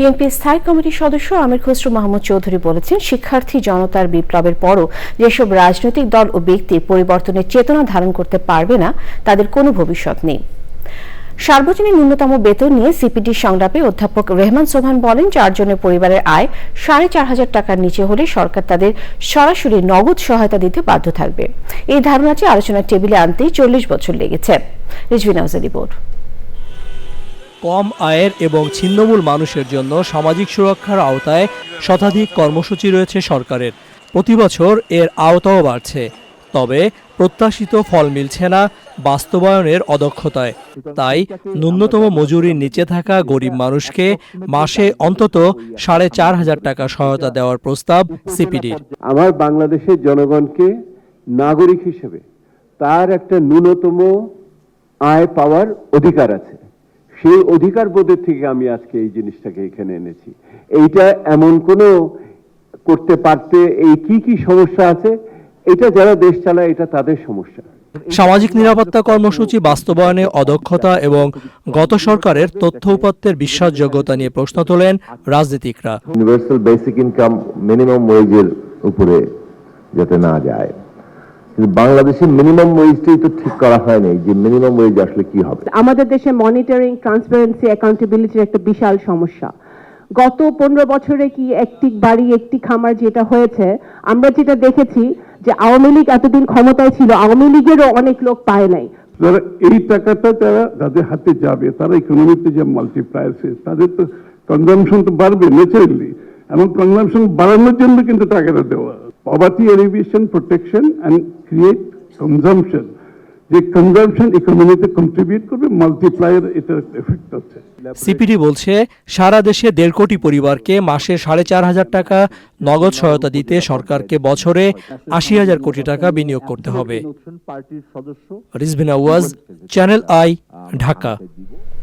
BNP স্থায়ী কমিটির সদস্য আমির খসরু মাহমুদ চৌধুরী বলেছেন, শিক্ষার্থী জনতার বিপ্লবের পরও যেসব রাজনৈতিক দল ও ব্যক্তি পরিবর্তনের চেতনা ধারণ করতে পারবে না, তাদের কোনো ভবিষ্যৎ নেই। সার্বজনীন ন্যূনতম বেতন নিয়ে সিপিডি সংলাপে অধ্যাপক রেহমান সোভান বলেন, চারজনের পরিবারের আয় সাড়ে চার হাজার টাকার নিচে হলে সরকার তাদের সরাসরি নগদ সহায়তা দিতে বাধ্য থাকবে। এই ধারণাটি আলোচনার টেবিলে আনতেই চল্লিশ বছর লেগেছে। রিজভিন রিপোর্ট। কম আয়ের এবং ছিন্নমূল মানুষের জন্য সামাজিক সুরক্ষার আওতায় শতাধিক কর্মসূচি রয়েছে সরকারের। প্রতি বছর এর আওতাও বাড়ছে। তবে প্রত্যাশিত ফল মিলছে না বাস্তবায়নের অদক্ষতায়। তাই ন্যূনতম মজুরির নিচে থাকা গরিব মানুষকে মাসে অন্তত সাড়ে চার হাজার টাকা সহায়তা দেওয়ার প্রস্তাব সিপিডির। আমার বাংলাদেশের জনগণকে নাগরিক হিসেবে তার একটা ন্যূনতম আয় পাওয়ার অধিকার আছে। সেই অধিকার বোধের থেকে আমি আজকে এই জিনিসটাকে এখানে এনেছি। এইটা এমন কোনো করতে পারতে এই কি কি সমস্যা আছে এটা যারা দেশ চালায় এটা তাদের সমস্যা। সামাজিক নিরাপত্তা কর্মসূচি বাস্তবায়নে অদক্ষতা এবং গত সরকারের তথ্য উপাত্তের বিশ্বাসযোগ্যতা নিয়ে প্রশ্ন তোলেন রাজনীতিকরা। ইউনিভার্সাল বেসিক ইনকাম মিনিমাম ওয়েজের উপরে যাতে না যায়। কিন্তু বাংলাদেশের মিনিমাম ওয়েজটাই তো ঠিক করা হয়নি যে মিনিমাম ওয়েজ আসলে কি হবে? আমাদের দেশে মনিটরিং ট্রান্সপারেন্সি অ্যাকাউন্টেবিলিটির একটা বিশাল সমস্যা। গত পনেরো বছরে কি একটি বাড়ি একটি খামার যেটা হয়েছে আমরা যেটা দেখেছি যে আওয়ামী লীগ এতদিন ক্ষমতায় ছিল আওয়ামী লীগেরও অনেক লোক পায় নাই। যারা এই টাকাটা তারা যাদের হাতে যাবে তারা ইকোনমিতে যে মাল্টিপ্লায়ার্স তাদের তো কনজামশন তো বাড়বে ন্যাচারালি এবং কনজামশন বাড়ানোর জন্য কিন্তু টাকাটা দেওয়া poverty alleviation protection and create consumption যে কনজামশন ইকোনমিতে কন্ট্রিবিউট করবে মাল্টিপ্লায়ার এটার এফেক্ট আছে। সিপিডি বলছে সারা দেশে দেড় কোটি পরিবারকে মাসে সাড়ে চার হাজার টাকা নগদ সহায়তা দিতে সরকারকে বছরে আশি হাজার কোটি টাকা বিনিয়োগ করতে হবে। রিজভিন আওয়াজ চ্যানেল আই ঢাকা।